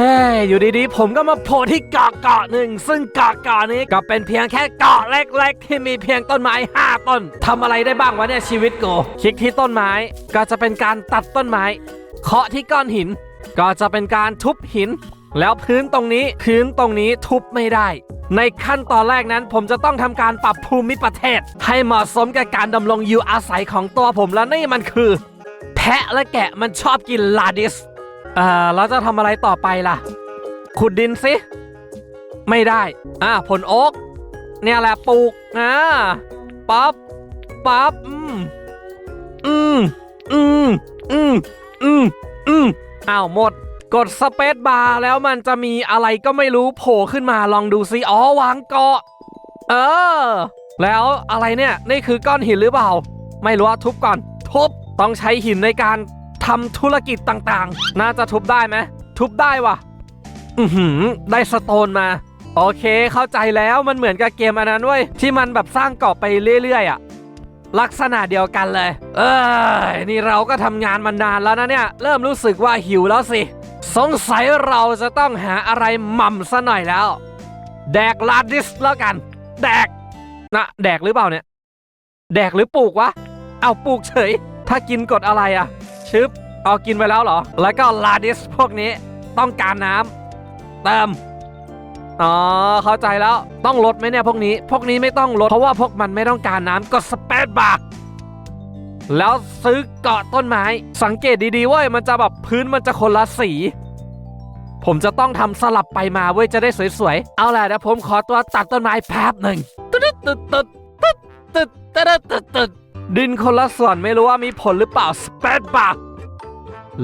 เฮ้ยอยู่ดีๆ ผมก็มาโผล่ที่เกาะเกาะหนึ่ง ซึ่งเกาะเกาะนี้ก็เป็นเพียงแค่เกาะเล็กๆ ที่มีเพียงต้นไม้ 5 ต้นทำอะไรได้บ้างวะเนี่ยชีวิตกูคลิกที่ต้นไม้ ก็จะเป็นการตัดต้นไม้ เคาะที่ก้อนหิน ก็จะเป็นการทุบหิน แล้วพื้นตรงนี้พื้นตรงนี้ทุบไม่ได้ ในขั้นตอนแรกนั้นผมจะต้องทำการปรับภูมิประเทศ ให้เหมาะสมกับการดำรงอยู่อาศัยของตัวผมและนี่มันคือ แพะและแกะมันชอบกินลาดิส อ่อแล้วจะทำอะไรต่อไปล่ะ ขุดดินสิไม่ได้ อ่าผลโอ๊กเนี่ยแหละปลูกอ่าปั๊บปั๊บอืมอืมอืมอืมอืมอืมอ้าวหมดกดสเปซบาร์แล้วมันจะมีอะไรก็ไม่รู้โผล่ขึ้นมาลองดูสิอ๋อวางเกาะ เออ แล้วอะไรเนี่ย นี่คือก้อนหินหรือเปล่า ไม่รู้ว่าทุบก่อน ทุบต้องใช้หินในการ ทำธุรกิจต่างๆ น่าจะทุบได้ไหมทุบได้ว่ะ อือหือ ได้สโตนมา โอเคเข้าใจแล้วมันเหมือนกับเกมอันนั้นเว้ยที่มันแบบสร้างเกาะไปเรื่อยๆอะลักษณะเดียวกันเลย เอ้ยนี่เราก็ทำงานมานานแล้วนะเนี่ย เริ่มรู้สึกว่าหิวแล้วสิ สงสัยเราจะต้องหาอะไรหม่ำซะหน่อยแล้ว แดกลาดิสแล้วกัน แดกนะแดกหรือเปล่าเนี่ย แดกหรือปลูกวะ เอาปลูกเฉย ถ้ากินกดอะไรอะ ชึบเอากินไปแล้วเหรอ แล้วก็ลาดิสพวกนี้ต้องการน้ำเติมอ๋อเข้าใจแล้วต้องลดไหมเนี่ยพวกนี้ พวกนี้ไม่ต้องลด เพราะว่าพวกมันไม่ต้องการน้ำกดสเปซบาร์แล้วซื้อเกาะต้นไม้ สังเกตดีๆว้ยมันจะแบบพื้นมันจะคนละสี ผมจะต้องทำสลับไปมาเว้ยจะได้สวยๆ เอาล่ะเดี๋ยวผมขอตัวตัดต้นไม้แป๊บหนึ่งตึ๊ดตึ๊ดตึ๊ดตึ๊ดตึ๊ดตึ๊ดตึ๊ดตึ๊ ดินคนละส่วนไม่รู้ว่ามีผลหรือเปล่าสเปซบาร์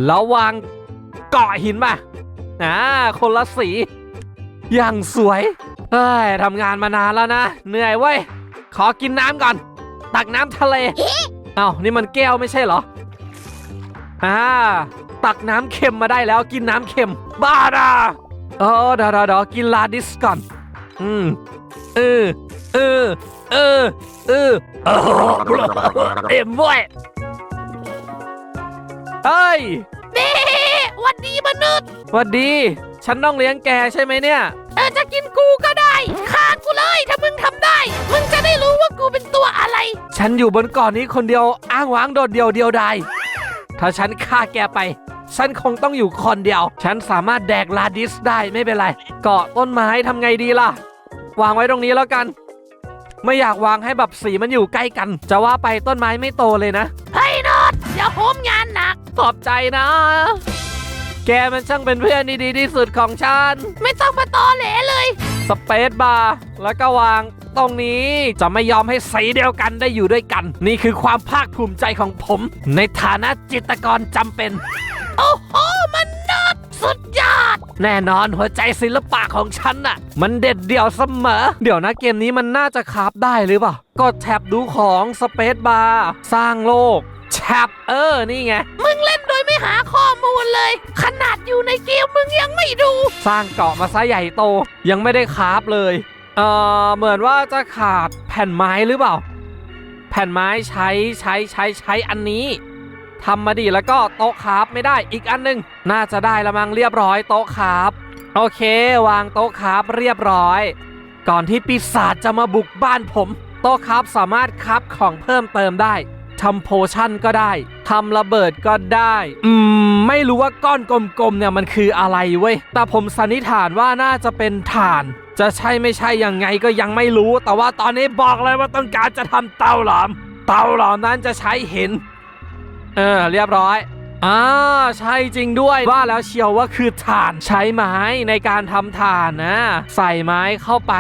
แล้ววางเกาะหินมาอ่าคนละสี อย่างสวยเฮ้ยทำงานมานานแล้วนะ เหนื่อยเว้ย ขอกินน้ำก่อน ตักน้ำทะเล เอ้านี่มันแก้วไม่ใช่เหรอ อ่า ตักน้ำเค็มมาได้แล้วกินน้ำเค็ม บ้าดาเออเดี๋ยวเดี๋ยวกินลาดิสก่อน อืมเออ อเออเอ็มเว้ยเฮ้ยเด้หวันดีมนุษย์ หวัดดี ฉันต้องเลี้ยงแกใช่ไหมเนี่ย เออจะกินกูก็ได้ฆ่ากูเลยถ้ามึงทำได้ มึงจะได้รู้ว่ากูเป็นตัวอะไร ฉันอยู่บนเกาะนนี้คนเดียวอ้างว้างโดดเดียวเดียวดายถ้าฉันฆ่าแกไป ฉันคงต้องอยู่คนเดียว ฉันสามารถแดกลาดิสได้ไม่เป็นไร เกาะต้นไม้ทำไงดีล่ะ วางไว้ตรงนี้แล้วกัน ไม่อยากวางให้แบบสีมันอยู่ใกล้กัน จะว่าไปต้นไม้ไม่โตเลยนะเฮ้ยนอดอย่าโหมงานหนักขอบใจนะ แกมันช่างเป็นเพื่อนที่ดีที่สุดของฉัน ไม่ต้องมาตอแหลเลยสเปซบาร์แล้วก็วางตรงนี้จะไม่ยอมให้สีเดียวกันได้อยู่ด้วยกัน นี่คือความภาคภูมิใจของผม ในฐานะจิตรกรจำเป็น โอ้โหมนุษย์สุดยอด แน่นอนหัวใจศิลปะของฉันน่ะ มันเด็ดเดี่ยวเสมอ เดี๋ยวนะเกมนี้มันน่าจะคราฟได้หรือเปล่ากดแท็บดูของสเปซบาร์สร้างโลกแท็บเออ นี่ไง มึงเล่นโดยไม่หาข้อมูลเลย ขนาดอยู่ในเกมมึงยังไม่ดู สร้างเกาะมาซะใหญ่โต ยังไม่ได้คราฟเลย เออเหมือนว่าจะขาดแผ่นไม้หรือเปล่า แผ่นไม้ใช้ใช้ใช้ใช้อันนี้ ทำมาดีแล้วก็โต๊ะคราฟไม่ได้อีกอันหนึง น่าจะได้ละมั้งเรียบร้อยโต๊ะคราฟโอเค วางโต๊ะคราฟเรียบร้อย ก่อนที่ปีศาจจะมาบุกบ้านผม โต๊ะคราฟสามารถคราฟของเพิ่มเติมได้ทำโพชั่นก็ได้ทำระเบิดก็ได้ อืม ไม่รู้ว่าก้อนกลมๆเนี่ยมันคืออะไรเว้ย แต่ผมสันนิษฐานว่าน่าจะเป็นถ่าน จะใช่ไม่ใช่ยังไงก็ยังไม่รู้ แต่ว่าตอนนี้บอกเลยว่าต้องการจะทำเตาหลอม เตาหลอมนั้นจะใช้หิน เออ เรียบร้อยอ่าใช่จริงด้วยว่าแล้วเชียวว่าคือถ่านใช้ไม้ในการทำถ่านนะ ใส่ไม้เข้าไป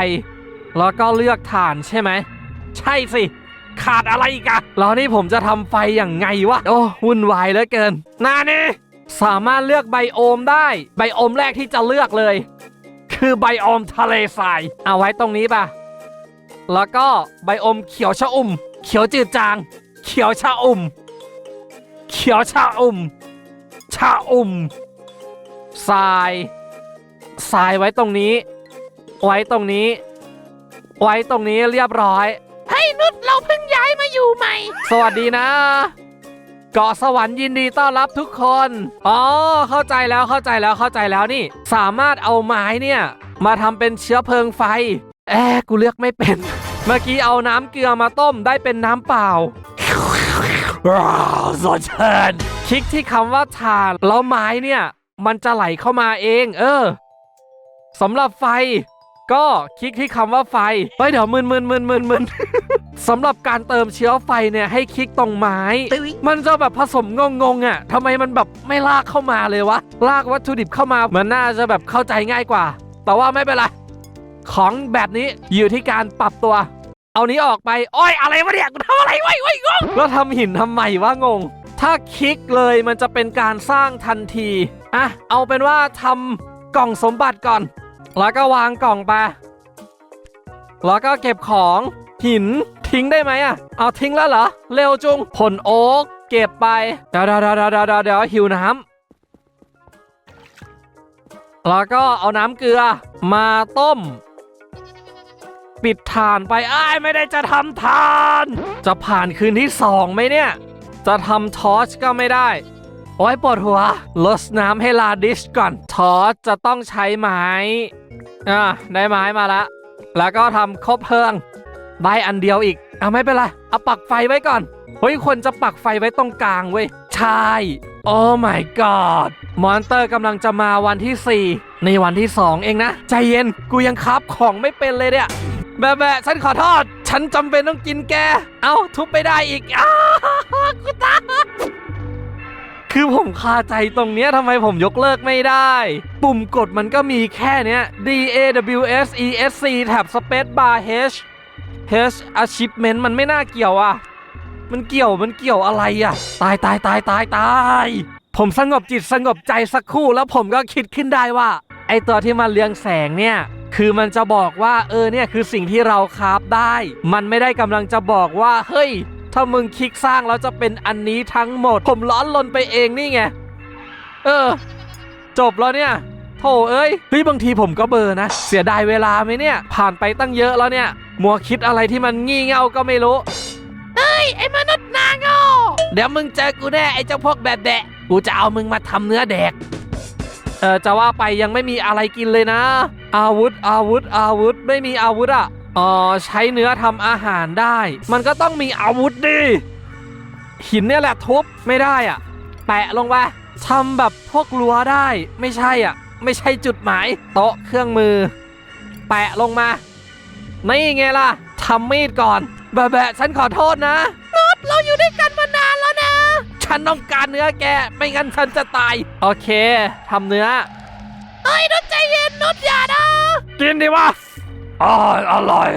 แล้วก็เลือกถ่านใช่ไหม ใช่สิ ขาดอะไรกอะแล้วนี่ผมจะทำไฟอย่างไงวะ โอ้วุ่นวายเหลือเกินนานี่สามารถเลือกไบโอมได้ ไบโอมแรกที่จะเลือกเลย คือไบโอมทะเลทรายเอาไว้ตรงนี้ป่ะแล้วก็ไบโอมเขียวชะอุ่ม เขียวจืดจาง เขียวชะอุ่ม เขียวชะอุ่มชะอุ่มทรายทรายไว้ตรงนี้ ไว้ตรงนี้ ไว้ตรงนี้เรียบร้อย ให้นุชเราเพิ่งย้ายมาอยู่ใหม่ สวัสดีนะ เกาะสวรรค์ยินดีต้อนรับทุกคน อ๋อ เข้าใจแล้วเข้าใจแล้วเข้าใจแล้วนี่ สามารถเอาไม้เนี่ย มาทำเป็นเชื้อเพลิงไฟ แอะกูเลือกไม่เป็น เมื่อกี้เอาน้ำเกลือมาต้มได้เป็นน้ำเปล่าว้าว สดชื่นคลิกที่คำว่าทานแล้วไม้เนี่ย มันจะไหลเข้ามาเอง เออสำหรับไฟ ก็คลิกที่คำว่าไฟเฮ้ยเดี๋ยวมึนมึนมึนมึนมึนสำหรับการเติมเชื้อไฟเนี่ยให้คลิกตรงไม้ มันจะแบบผสมงงๆอะทำไมมันแบบไม่ลากเข้ามาเลยวะ ลากวัตถุดิบเข้ามามันน่าจะแบบเข้าใจง่ายกว่า แต่ว่าไม่เป็นไรของแบบนี้อยู่ที่การปรับตัว เอานี้ออกไปอ้อยอะไรวะเนี่ยกูทำอะไรไว้ไว้งงแล้วทำหินทำไมวะงง ถ้าคลิกเลยมันจะเป็นการสร้างทันทีอะเอาเป็นว่าทำกล่องสมบัติก่อน แล้วก็วางกล่องไปแล้วก็เก็บของหินทิ้งได้ไหมอะเอาทิ้งแล้วเหรอเร็วจุงผลโอ๊กเก็บไปเดี๋ยวเดี๋ยวเดี๋ยวเดี๋ยวเดี๋ยวหิวน้ำแล้วก็เอาน้ำเกลือมาต้ม ปิดฐานไปอ้ายไม่ได้จะทำฐาน จะผ่านคืนที่สองไหมเนี่ย จะทำทอชก็ไม่ได้ โอ้ยปวดหัวลดน้ำให้ลาดิชก่อนทอชจะต้องใช้ไม้อ่าได้ไม้มาละ แล้วก็ทำคบเพลิงได้อันเดียวอีกอะไม่เป็นไรเอาปักไฟไว้ก่อนเฮ้ยควรจะปักไฟไว้ตรงกลางเว้ยใช่โอ้ my god มอนเตอร์กำลังจะมาวันที่ 4 ในวันที่ 2 เองนะ ใจเย็น กูยังคับของไม่เป็นเลยเนี่ย แบะแบะฉันขอโทษฉันจำเป็นต้องกินแก เอ้าทุบไปได้อีกอ้ากูตายคือผมคาใจตรงเนี้ยทำไมผมยกเลิกไม่ได้ ปุ่มกดมันก็มีแค่เนี้ย D A W S E S C แท็บ Space Bar H H Achievement มันไม่น่าเกี่ยวอะ มันเกี่ยวมันเกี่ยวอะไรอะ ตายตายตายตายตายผมสงบจิตสงบใจสักครู่แล้วผมก็คิดขึ้นได้ว่า ไอตัวที่มันเรืองแสงเนี่ย คือมันจะบอกว่าเออเนี่ยคือสิ่งที่เราคราฟได้ มันไม่ได้กำลังจะบอกว่า เฮ้ย ถ้ามึงคลิกสร้างแล้วจะเป็นอันนี้ทั้งหมด ผมร้อนลนไปเองนี่ไง เออ จบแล้วเนี่ยโถเอ้ยเฮ้ยบางทีผมก็เบลอร์นะ เสียดายเวลาไหมเนี่ย ผ่านไปตั้งเยอะแล้วเนี่ย มัวคิดอะไรที่มันงี่เง่าก็ไม่รู้เฮ้ยไอ้มนุษย์นางโง่เดี๋ยวมึงเจอกูแน่ไอ้เจ้าพวกแบบแดะกูจะเอามึงมาทำเนื้อแดกเออจะว่าไปยังไม่มีอะไรกินเลยนะ อาวุธอาวุธอาวุธไม่มีอาวุธอะอ๋อใช้เนื้อทำอาหารได้ มันก็ต้องมีอาวุธดิหินเนี่ยแหละทุบไม่ได้อะ แปะลงไปทำแบบพวกรั้วได้ไม่ใช่อะ ไม่ใช่จุดหมายโต๊ะเครื่องมือ แปะลงมานี่ไงล่ะทำมีดก่อน แบะแบะฉันขอโทษนะเราอยู่ด้วยกันมาน ฉันต้องการเนื้อแก ไม่งั้นฉันจะตาย โอเค ทำเนื้อ เฮ้ยนุชใจเย็นนุชอย่านะ กินดีวะออร่อย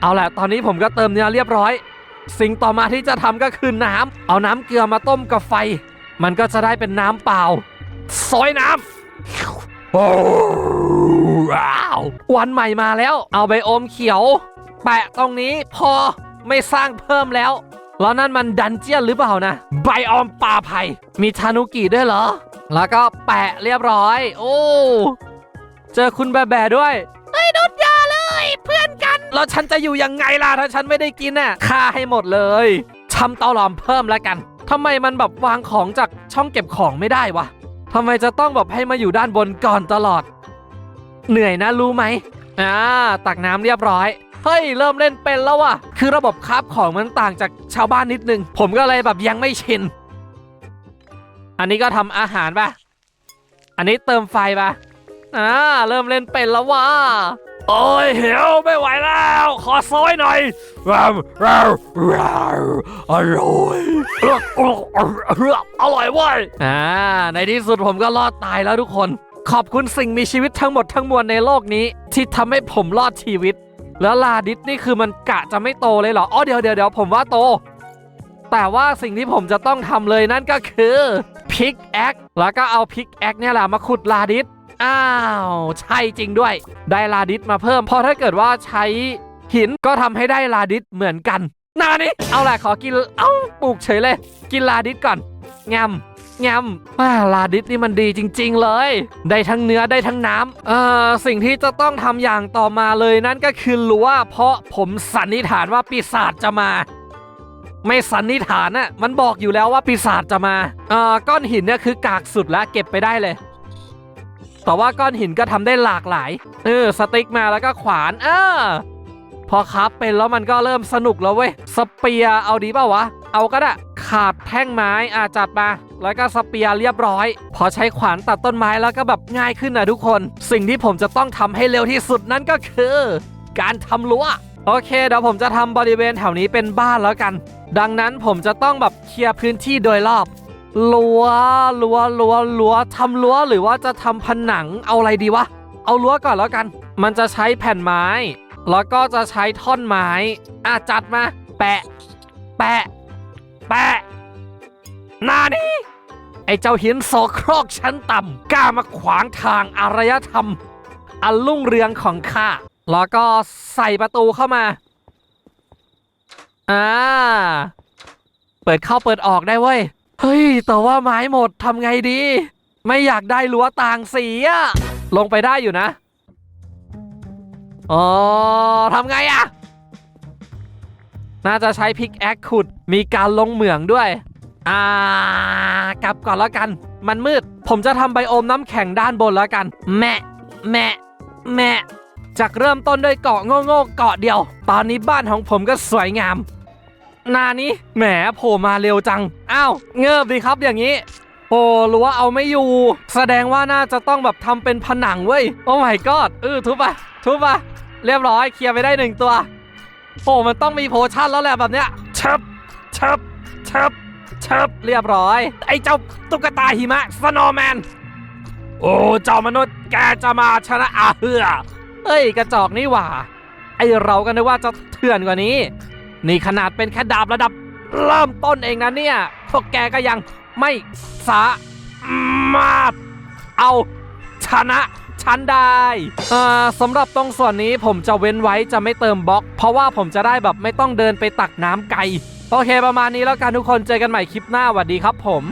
เอาละตอนนี้ผมก็เติมเนื้อเรียบร้อย สิ่งต่อมาที่จะทำก็คือน้ำ เอาน้ำเกลือมาต้มกับไฟ มันก็จะได้เป็นน้ำเปล่า ซอยน้ำโอ้ว้าววันใหม่มาแล้ว เอาใบโอมเขียว แปะตรงนี้พอไม่สร้างเพิ่มแล้ว แล้วนั่นมันดันเจียนหรือเปล่านะใบออมป่าไผ่มีทานุกิด้วยเหรอ แล้วก็แปะเรียบร้อย โอ้ เจอคุณแบะแบะด้วยเฮ้ยนุชอย่าเลย เพื่อนกัน แล้วฉันจะอยู่ยังไงล่ะถ้าฉันไม่ได้กินน่ะฆ่าให้หมดเลยทำเตาหลอมเพิ่มแล้วกันทำไมมันแบบวางของจากช่องเก็บของไม่ได้วะทำไมจะต้องแบบให้มาอยู่ด้านบนก่อนตลอด เหนื่อยนะรู้ไหมอ่าตักน้ำเรียบร้อย เฮ้ยเริ่มเล่นเป็นแล้วว่ะ คือระบบคราของมันต่างจากชาวบ้านนิดนึง ผมก็เลยแบบยังไม่ชิน อันนี้ก็ทำอาหารป่ะ อันนี้เติมไฟป่ะ อ่าเริ่มเล่นเป็นแล้วว่ะโอ้ยหิวไม่ไหวแล้ว ขอซอยหน่อยว้าวว้าวว้าวอร่อยอร่อยเว้ยอ่าในที่สุดผมก็รอดตายแล้วทุกคน ขอบคุณสิ่งมีชีวิตทั้งหมดทั้งมวลในโลกนี้ ที่ทำให้ผมรอดชีวิต แล้วลาดิสนี่คือมันกะจะไม่โตเลยเหรอ อ๋อเดี๋ยวเดี๋ยวเดี๋ยวผมว่าโต แต่ว่าสิ่งที่ผมจะต้องทำเลยนั่นก็คือพิกแอคแล้วก็เอาพิกแอคเนี่ยแหละมาขุดลาดิสอ้าว ใช่จริงด้วย ได้ลาดิสมาเพิ่ม เพราะถ้าเกิดว่าใช้หินก็ทำให้ได้ลาดิสเหมือนกันนานี่เอาแหละขอกิน เอ้าปลูกเฉยเลย กินลาดิสก่อนงำ งำว่าลาดิสนี่มันดีจริง ๆ เลย ได้ทั้งเนื้อได้ทั้งน้ำเอ่อสิ่งที่จะต้องทำอย่างต่อมาเลยนั่นก็คือรั้วเพราะผมสันนิษฐานว่าปีศาจจะมา ไม่สันนิษฐานน่ะมันบอกอยู่แล้วว่าปีศาจจะมาเอ่อก้อนหินเนี่ยคือกากสุดแล้วเก็บไปได้เลยแต่ว่าก้อนหินก็ทำได้หลากหลาย เออ สติ๊กมาแล้วก็ขวาน เออ พอครับเป็นแล้วมันก็เริ่มสนุกแล้วเว้ย สเปียเอาดีเปล่าวะ เอาก็ได้ ขาดแท่งไม้อาจัดมา แล้วก็สเปียร์เรียบร้อย พอใช้ขวานตัดต้นไม้แล้วก็แบบง่ายขึ้นนะทุกคน สิ่งที่ผมจะต้องทำให้เร็วที่สุดนั่นก็คือ การทำรั้วโอเคเดี๋ยวผมจะทำบริเวณแถวนี้เป็นบ้านแล้วกัน ดังนั้นผมจะต้องแบบเคลียร์พื้นที่โดยรอบรั้วรั้วรั้วรั้วทำรั้วหรือว่าจะทำผนังเอาอะไรดีวะ เอารั้วก่อนแล้วกัน มันจะใช้แผ่นไม้ แล้วก็จะใช้ท่อนไม้ อะจัดมา แปะ แปะ แปะนานี่ไอ้เจ้าหินโสโครกชั้นต่ำกล้ามาขวางทางอารยธรรม อันรุ่งเรืองของข้าแล้วก็ใส่ประตูเข้ามาอ่าเปิดเข้าเปิดออกได้เว้ย เฮ้ย แต่ว่าไม้หมดทำไงดี ไม่อยากได้รั้วต่างสีอะลงไปได้อยู่นะ อ๋อทำไงอะ น่าจะใช้พิกแอคขุด มีการลงเหมืองด้วย อ่ากลับก่อนแล้วกัน มันมืด ผมจะทำไบโอมน้ำแข็งด้านบนแล้วกัน แม่แม่แม่จากเริ่มต้นด้วยเกาะโง่ๆเกาะเดียว ตอนนี้บ้านของผมก็สวยงาม นานี้แหมโผล่มาเร็วจัง อ้าวเงิบดีครับอย่างนี้ โอ้รู้ว่าเอาไม่อยู่ แสดงว่าน่าจะต้องแบบทำเป็นผนังเว้ย โอ้ my god เออทุบไปทุบไปเรียบร้อยเคลียร์ไปได้หนึ่งตัว โอ้มันต้องมีโพชั่นแล้วแหละแบบเนี้ยเชิบเชิบเชิบเชิบเรียบร้อย ไอ้เจ้าตุ๊กตาหิมะสโนว์แมน โอ้เจ้ามนุษย์แกจะมาชนะอาเฮือเอ้ยกระจอกนี่หว่า ไอเราก็นึกว่าจะเถื่อนกว่านี้ นี่ขนาดเป็นแค่ดาบระดับเริ่มต้นเองนะเนี่ย พวกแกก็ยังไม่สามารถเอาชนะ ชั้นได้อ่าสำหรับตรงส่วนนี้ผมจะเว้นไว้จะไม่เติมบล็อก เพราะว่าผมจะได้แบบไม่ต้องเดินไปตักน้ำไกล โอเคประมาณนี้แล้วกันทุกคนเจอกันใหม่คลิปหน้าสวัสดีครับผม